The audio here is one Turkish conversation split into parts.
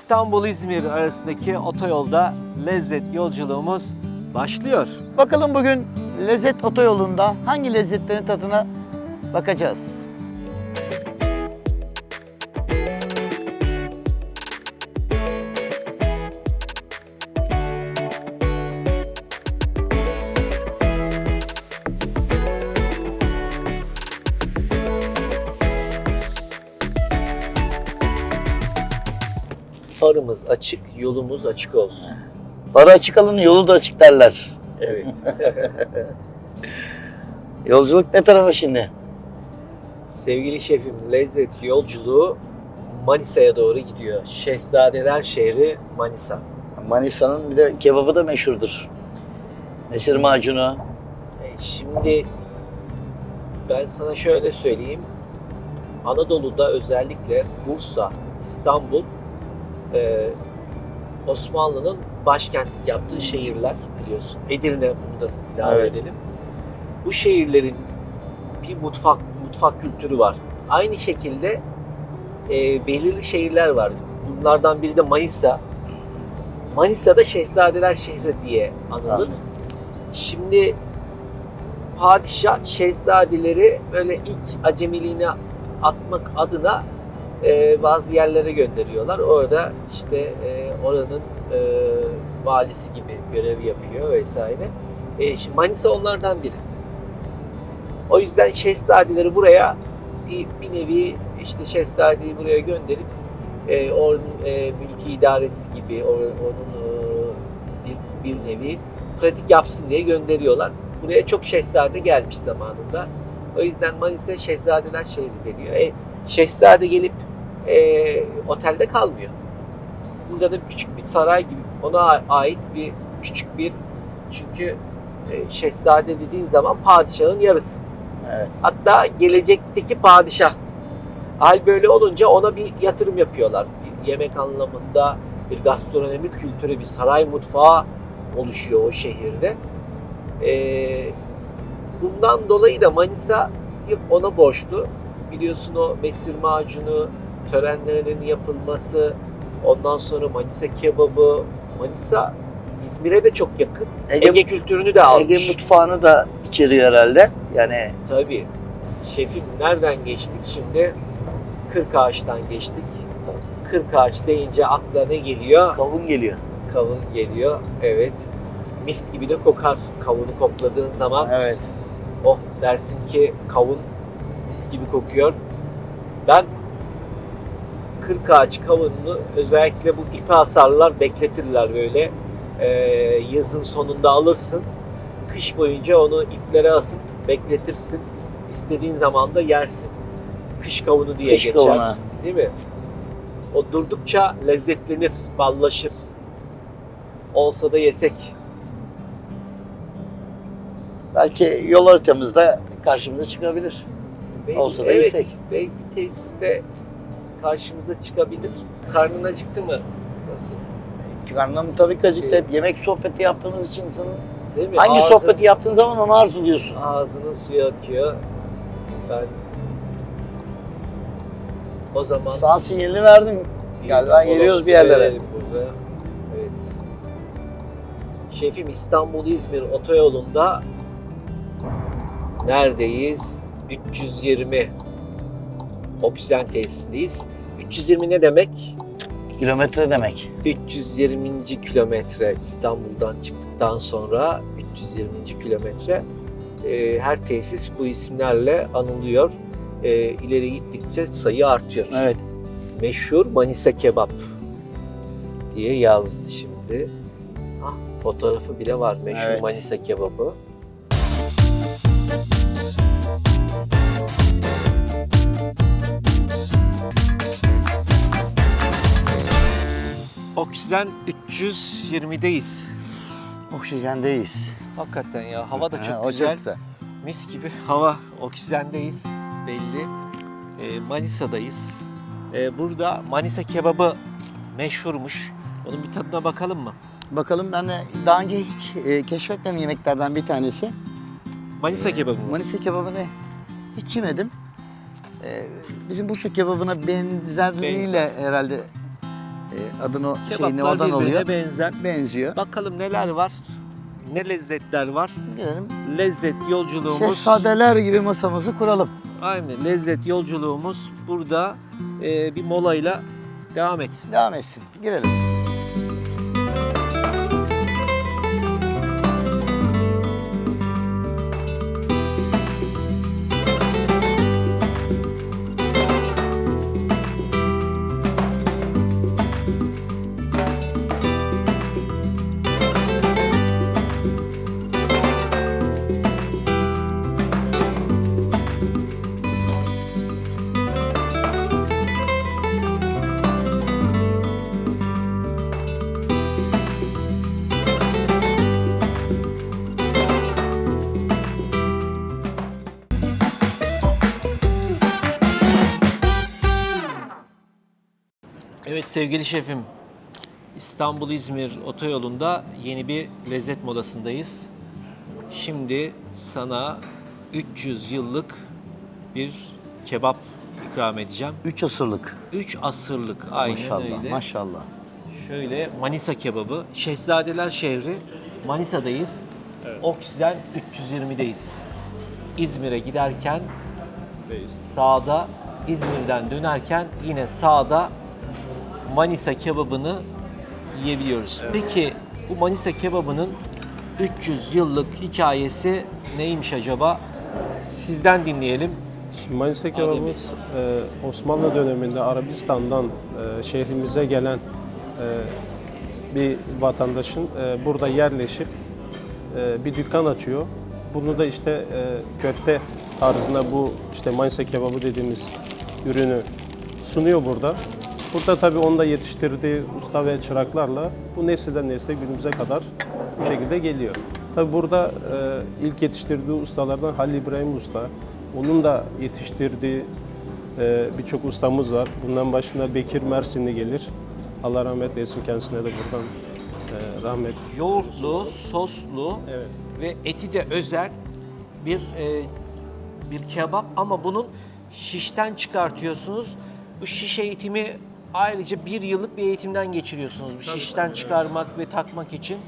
İstanbul-İzmir arasındaki otoyolda lezzet yolculuğumuz başlıyor. Bakalım bugün lezzet otoyolunda hangi lezzetlerin tadına bakacağız. Farımız açık, yolumuz açık olsun. Para açık alın yolu da açık derler. Evet. Yolculuk ne tarafa şimdi? Sevgili şefim, lezzet yolculuğu Manisa'ya doğru gidiyor. Şehzadeler şehri Manisa. Manisa'nın bir de kebabı da meşhurdur. Mesir macunu. E, Şimdi ben sana şöyle söyleyeyim. Anadolu'da özellikle Bursa, İstanbul, e, Osmanlı'nın başkentlik yaptığı şehirler biliyorsun. Edirne bunu da ilave Evet. edelim. Bu şehirlerin bir mutfak mutfak kültürü var. Aynı şekilde e, belirli şehirler var. Bunlardan biri de Manisa. Manisa'da Şehzadeler şehri diye anılır. Şimdi padişah şehzadeleri böyle ilk acemiliğine atmak adına e, bazı yerlere gönderiyorlar. Orada işte e, oranın e, valisi gibi görev yapıyor vesaire. E, şimdi Manisa onlardan biri. O yüzden şehzadeleri buraya bir, bir nevi işte şehzadeyi buraya gönderip e, onun e, mülki idaresi gibi or- onun e, bir, bir nevi pratik yapsın diye gönderiyorlar. Buraya çok şehzade gelmiş zamanında. O yüzden Manisa Şehzadeler şehri deniyor. E, şehzade gelip e, otelde kalmıyor. Burada da küçük bir saray gibi ona ait bir küçük bir çünkü e, şehzade dediğin zaman padişahın yarısı. Evet. Hatta gelecekteki padişah. Hal böyle olunca ona bir yatırım yapıyorlar. Bir yemek anlamında bir gastronomik kültürü, bir saray mutfağı oluşuyor o şehirde. Ee, bundan dolayı da Manisa ona borçlu. Biliyorsun o mesir macunu, törenlerinin yapılması, ondan sonra Manisa kebabı, Manisa İzmir'e de çok yakın. Ege, Ege, kültürünü de almış. Ege mutfağını da içeriyor herhalde. Yani Tabii. Şefim nereden geçtik şimdi? Kırk ağaçtan geçtik. Kırk ağaç deyince akla ne geliyor? kavun geliyor. Kavun geliyor. Evet. Mis gibi de kokar kavunu kokladığın zaman. Evet. Oh dersin ki kavun mis gibi kokuyor. Ben kırk ağaç kavununu özellikle bu ipe asarlar bekletirler böyle. Ee, yazın sonunda alırsın. Kış boyunca onu iplere asıp bekletirsin. İstediğin zaman da yersin. Kış kavunu diye Kış geçer. kavunu. Değil mi? O durdukça lezzetlenir, ballaşır. Olsa da yesek. Belki yol haritamızda karşımıza çıkabilir. Belki- Olsa da evet, yesek. Belki tesiste karşımıza çıkabilir. Karnın acıktı mı? Nasıl? Karnım tabii ki acıktı. Şey- Hep yemek sohbeti yaptığımız için insanın Değil mi? hangi Ağzın- sohbeti yaptığın zaman onu arzuluyorsun. Ağzının suyu akıyor. Ben o zaman Sağ sinyalini verdim. bir Galiba mola geliyoruz bir yerlere. verelim Burada. Evet. Şefim İstanbul-İzmir otoyolunda neredeyiz? 320 oksijen tesisindeyiz. 320 ne demek? Kilometre demek. 320. kilometre İstanbul'dan çıktıktan sonra 320. kilometre e, her tesis bu isimlerle anılıyor. E, ileri gittikçe sayı artıyor. Evet. Meşhur Manisa kebap diye yazdı şimdi. Ah, fotoğrafı bile var meşhur Evet. Manisa kebabı. Oksijen 320'deyiz. Oksijendeyiz. Hakikaten ya hava da Ha, çok o güzel. güzel. Mis gibi hava, oksijendeyiz belli. Ee, Manisa'dayız. Ee, burada Manisa kebabı meşhurmuş. Onun bir tadına bakalım mı? Bakalım ben de daha önce hiç e, keşfetmem yemeklerden bir tanesi. Manisa kebabı mı? Manisa kebabını hiç yemedim. E, bizim Bursa kebabına benzerliğiyle herhalde E, adını şeyini Kebaplar oradan birbirine oluyor. benzer. Benziyor. Bakalım neler var, ne lezzetler var. Gelelim. Lezzet yolculuğumuz... Şehzadeler gibi masamızı kuralım. Aynen lezzet yolculuğumuz burada e, bir molayla devam etsin. Devam etsin. Girelim. Sevgili şefim, İstanbul-İzmir otoyolunda yeni bir lezzet molasındayız. Şimdi sana 300 yıllık bir kebap ikram edeceğim. 3 asırlık. 3 asırlık aynen Maşallah. öyle. Maşallah. Şöyle Manisa kebabı. Şehzadeler şehri Manisa'dayız. Oksijen 320'deyiz. İzmir'e giderken sağda İzmir'den dönerken yine sağda Manisa kebabını yiyebiliyoruz. Peki bu Manisa kebabının 300 yıllık hikayesi neymiş acaba? Sizden dinleyelim. Şimdi Manisa kebabımız e, Osmanlı döneminde Arabistan'dan e, şehrimize gelen e, bir vatandaşın e, burada yerleşip e, bir dükkan açıyor. Bunu da işte e, köfte tarzında bu işte Manisa kebabı dediğimiz ürünü sunuyor burada. Burada tabii onu da yetiştirdiği usta ve çıraklarla bu nesilden nesle günümüze kadar bu şekilde geliyor. Tabii burada e, ilk yetiştirdiği ustalardan Halil İbrahim Usta. Onun da yetiştirdiği e, birçok ustamız var. Bundan başında Bekir Mersinli gelir. Allah rahmet eylesin kendisine de buradan e, rahmet. Yoğurtlu, soslu Evet. ve eti de özel bir e, bir kebap ama bunun şişten çıkartıyorsunuz. Bu şiş eğitimi ayrıca bir yıllık bir eğitimden geçiriyorsunuz. Bu şişten çıkarmak ve takmak için.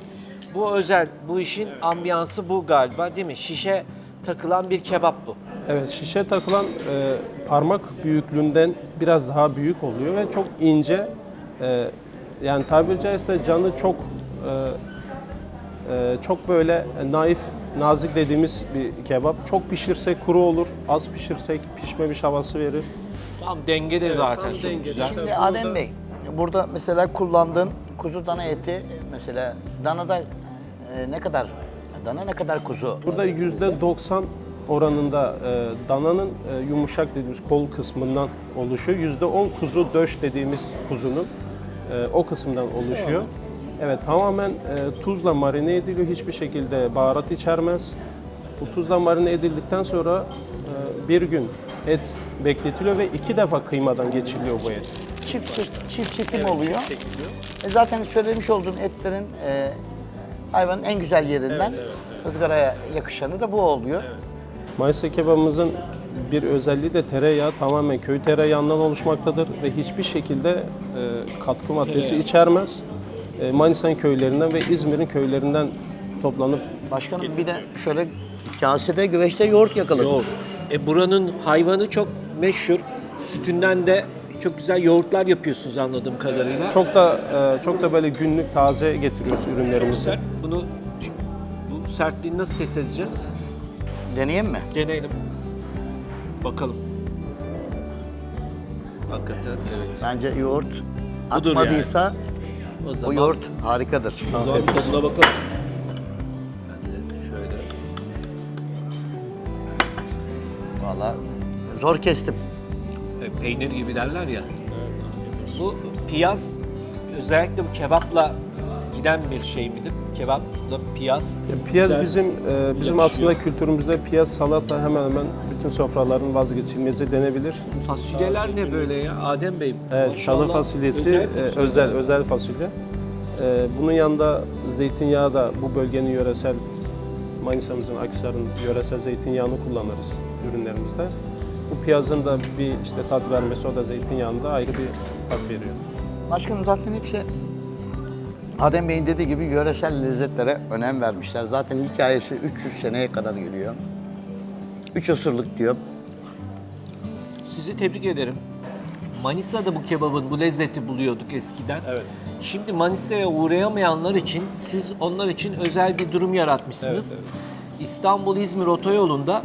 Bu özel, bu işin ambiyansı bu galiba değil mi? Şişe takılan bir kebap bu. Evet şişe takılan e, parmak büyüklüğünden biraz daha büyük oluyor ve çok ince. E, yani tabiri caizse canı çok e, e, çok böyle naif, nazik dediğimiz bir kebap. Çok pişirsek kuru olur, az pişirsek pişmemiş havası verir. Tam dengede zaten tam çok dengede. güzel. Şimdi burada- Adem Bey, burada mesela kullandığın kuzu dana eti mesela danada e, ne kadar dana ne kadar kuzu? Burada yüzde 90 oranında e, dananın e, yumuşak dediğimiz kol kısmından oluşuyor. Yüzde 10 kuzu döş dediğimiz kuzunun e, o kısımdan oluşuyor. Evet tamamen e, tuzla marine ediliyor. Hiçbir şekilde baharat içermez. Bu tuzla marine edildikten sonra e, bir gün et bekletiliyor ve iki defa kıymadan geçiliyor bu et. Çift çift, çift çekim oluyor. E zaten söylemiş olduğum etlerin e, hayvanın en güzel yerinden ızgaraya yakışanı da bu oluyor. Manisa kebabımızın bir özelliği de tereyağı tamamen köy tereyağından oluşmaktadır ve hiçbir şekilde e, katkı maddesi içermez. E, Manisa'nın köylerinden ve İzmir'in köylerinden toplanıp Başkanım bir de şöyle kasede güveçte yoğurt yakaladık. Yoğurt. E buranın hayvanı çok meşhur. Sütünden de çok güzel yoğurtlar yapıyorsunuz anladığım kadarıyla. çok da e, çok da böyle günlük taze getiriyoruz ürünlerimizi. sert. Bunu bu sertliğini nasıl test edeceğiz? Deneyelim mi? Deneyelim. Bakalım. Hakikaten evet. Bence yoğurt Budur atmadıysa O bu zaman yoğurt harikadır. Afiyet tadına bakalım. Vallahi zor kestim. e, peynir gibi derler ya. Bu piyaz özellikle bu kebapla giden bir şey midir? Kebapla piyaz. Ya Piyaz bizim e, bizim aslında kültürümüzde piyaz salata hemen hemen bütün sofraların vazgeçilmezi denebilir. Fasulyeler ne böyle ya Adem Bey? Evet, çalı Maşallah, fasulyesi özel fasulye. özel özel fasulye. E, bunun yanında zeytinyağı da bu bölgenin yöresel Manisa'mızın Akhisar'ın yöresel zeytinyağını kullanırız ürünlerimizde. Bu piyazın da bir işte tat vermesi o da zeytinyağında ayrı bir tat veriyor. Başkanım zaten hepsi Adem Bey'in dediği gibi yöresel lezzetlere önem vermişler. Zaten hikayesi 300 seneye kadar geliyor. 3 asırlık diyor. Sizi tebrik ederim. Manisa'da bu kebabın bu lezzeti buluyorduk eskiden. Evet. Şimdi Manisa'ya uğrayamayanlar için siz onlar için özel bir durum yaratmışsınız. İstanbul-İzmir otoyolunda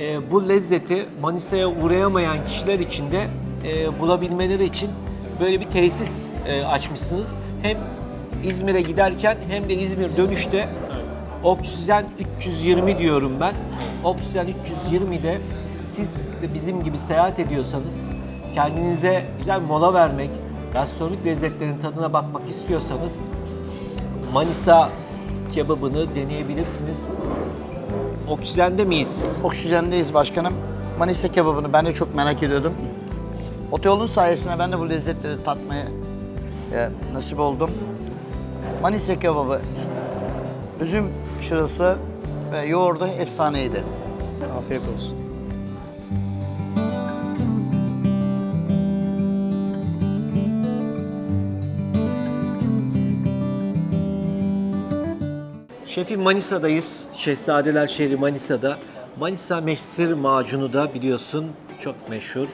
e, bu lezzeti Manisa'ya uğrayamayan kişiler için de e, bulabilmeleri için böyle bir tesis e, açmışsınız. Hem İzmir'e giderken hem de İzmir dönüşte Oksijen 320 diyorum ben. Oksijen 320'de siz de bizim gibi seyahat ediyorsanız, kendinize güzel mola vermek, gastronomik lezzetlerin tadına bakmak istiyorsanız Manisa kebabını deneyebilirsiniz. Oksijende miyiz? Oksijendeyiz başkanım. Manisa kebabını ben de çok merak ediyordum. Otoyolun sayesinde ben de bu lezzetleri tatmaya e, nasip oldum. Manisa kebabı, üzüm şırası ve yoğurdu efsaneydi. Afiyet olsun. Şefim Manisa'dayız. Şehzadeler şehri Manisa'da. Manisa mesir macunu da biliyorsun çok meşhur.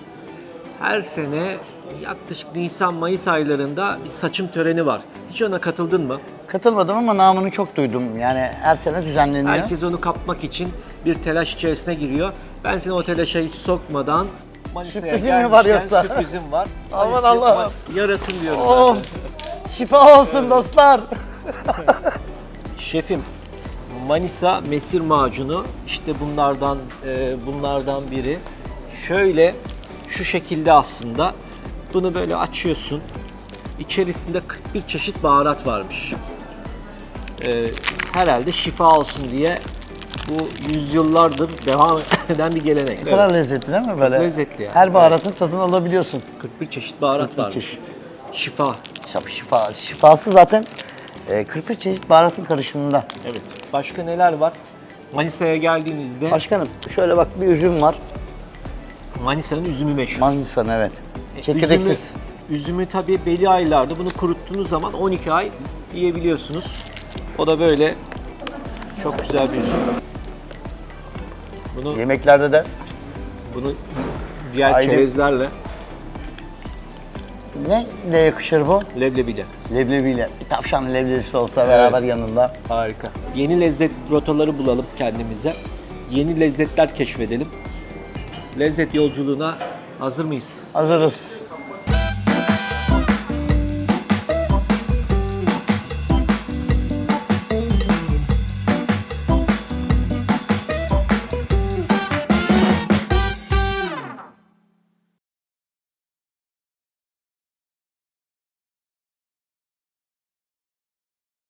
Her sene yaklaşık Nisan-Mayıs aylarında bir saçım töreni var. Hiç ona katıldın mı? Katılmadım ama namını çok duydum. Yani her sene düzenleniyor. Herkes onu kapmak için bir telaş içerisine giriyor. Ben seni o telaşa hiç sokmadan Manisa'ya mi var gelmişken yoksa? Sürprizim var. Aman Manisa- Allah'ım. Yarasın diyorum zaten. Şifa olsun dostlar. Şefim, Manisa mesir macunu işte bunlardan e, bunlardan biri. Şöyle şu şekilde aslında bunu böyle açıyorsun. İçerisinde 41 çeşit baharat varmış. E, herhalde şifa olsun diye bu yüzyıllardır devam eden bir gelenek. Ne kadar lezzetli değil mi böyle? lezzetli yani. Her baharatın tadını alabiliyorsun. 41 çeşit baharat 41 varmış. çeşit. Şifa. Şifa, şifa. Şifası zaten e, 41 çeşit baharatın karışımında. Evet. Başka neler var? Manisa'ya geldiğinizde Başkanım şöyle bak bir üzüm var. Manisa'nın üzümü meşhur. Manisa'nın evet. E, Çekirdeksiz. Üzümü, üzümü tabii belli aylarda bunu kuruttuğunuz zaman 12 ay yiyebiliyorsunuz. O da böyle çok güzel bir üzüm. Bunu Yemeklerde de bunu diğer Ayrı- çerezlerle, ne ne yakışır bu? leblebiyle. Leblebiyle. Bir tavşan leblebisi olsa beraber yanında. Harika. Yeni lezzet rotaları bulalım kendimize. Yeni lezzetler keşfedelim. Lezzet yolculuğuna hazır mıyız? Hazırız.